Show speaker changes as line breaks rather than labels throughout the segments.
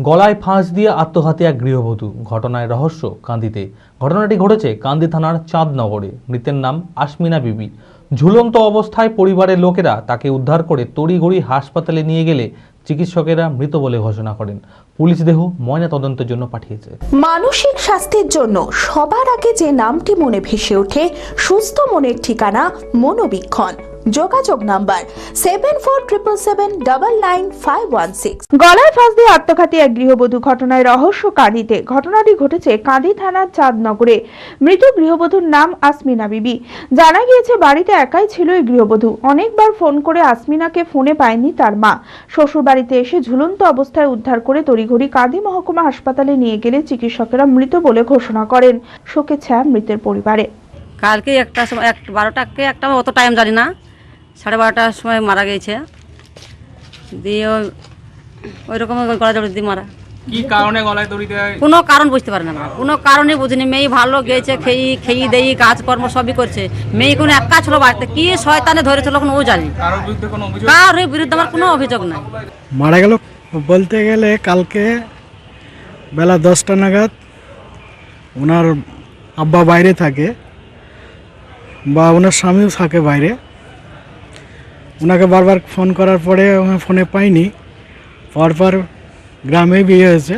গলায় ফাঁস দিয়ে আত্মঘাতী এক গৃহবধূ। ঘটনায় রহস্য কান্দিতে। ঘটনাটি ঘটেছে কান্দি থানার চাঁদনগরে। মৃতের নাম আশমিনা বিবি। ঝুলন্ত অবস্থায় পরিবারের লোকেরা তাকে উদ্ধার করে তড়িঘড়ি হাসপাতালে নিয়ে গেলে চিকিৎসকেরা মৃত বলে ঘোষণা করেন। পুলিশ দেহ ময়না তদন্তের জন্য পাঠিয়েছে।
মানসিক স্বাস্থ্যের জন্য সবার আগে যে নামটি মনে ভেসে ওঠে, সুস্থ মনের ঠিকানা মনোবীক্ষণ। যোগাযোগ number seven four triple seven double nine five one six
গলায় ফাঁস দিয়ে আত্মঘাতী এক গৃহবধূ ঘটনায় রহস্য কাঁদিতে ঘটনাটি ঘটেছে কাঁদি থানার চাঁদনগরে। মৃত গৃহবধূর নাম আসমিনা বিবি। জানা গিয়েছে বাড়িতে একাই ছিল এই গৃহবধূ। অনেকবার ফোন করে আসমিনাকে ফোনে পায়নি তার মা। শ্বশুর বাড়িতে এসে ঝুলন্ত অবস্থায় উদ্ধার করে তড়িঘড়ি কাঁদি মহকুমা হাসপাতালে নিয়ে গেলে চিকিৎসকেরা মৃত বলে ঘোষণা করেন। শোকে ছায়া মৃতের পরিবারে।
কালকে একটা সময় এক বারোটাকে একটা অত টাইম জানি না। সাড়ে বারোটার সময় মারা গেছে। দিয়ে ওই রকম গলা জড়ি দিয়ে মারা।
কি কারণে গলায় দড়ি দেয়?
কোনো কারণ বুঝতে পারে না। কোনো কারণে বুঝিনি। মেয়ে ভালো গেছে খেয়ে খেয়ে দেই কাজকর্ম সবই করছে। মেয়ে কোনো একা ছিল বাড়িতে। কি শয়তানে ধরেছিল কোনো ও জানি।
কারোর বিরুদ্ধে কোনো
বিরুদ্ধে আমার কোনো অভিযোগ নাই।
মারা গেল বলতে গেলে কালকে বেলা দশটা নাগাদ ওনার আব্বা বাইরে থাকে বা ওনার স্বামীও থাকে বাইরে। ওনাকে বারবার ফোন করার পরে ফোনে পাইনি। পরপর গ্রামে বিয়ে হয়েছে।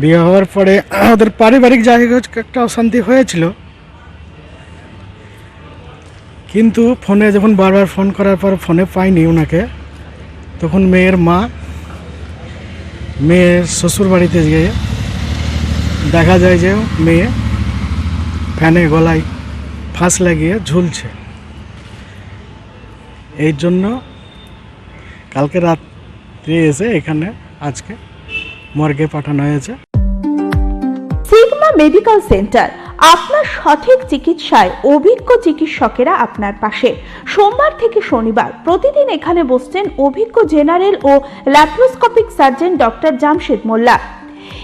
বিয়ে হওয়ার পরে ওদের পারিবারিক জায়গায় একটা অশান্তি হয়েছিল। কিন্তু ফোনে যখন বারবার ফোন করার পর ফোনে পাইনি ওনাকে, তখন মেয়ের মা, মেয়ের শ্বশুর বাড়িতে গিয়ে দেখা যায় যে মেয়ে ফ্যানে গলায় ফাঁস লাগিয়ে ঝুলছে। এই জন্য কালকে রাত্রে এসে এখানে আজকে মর্গে পাঠানো হয়েছে।
সিগমা মেডিকেল সেন্টার, আপনার সঠিক চিকিৎসায় অভিজ্ঞ চিকিৎসকেরা আপনার পাশে। সোমবার থেকে শনিবার প্রতিদিন এখানে বসছেন অভিজ্ঞ জেনারেল ও laparoscopic surgeon doctor Jamshed Molla.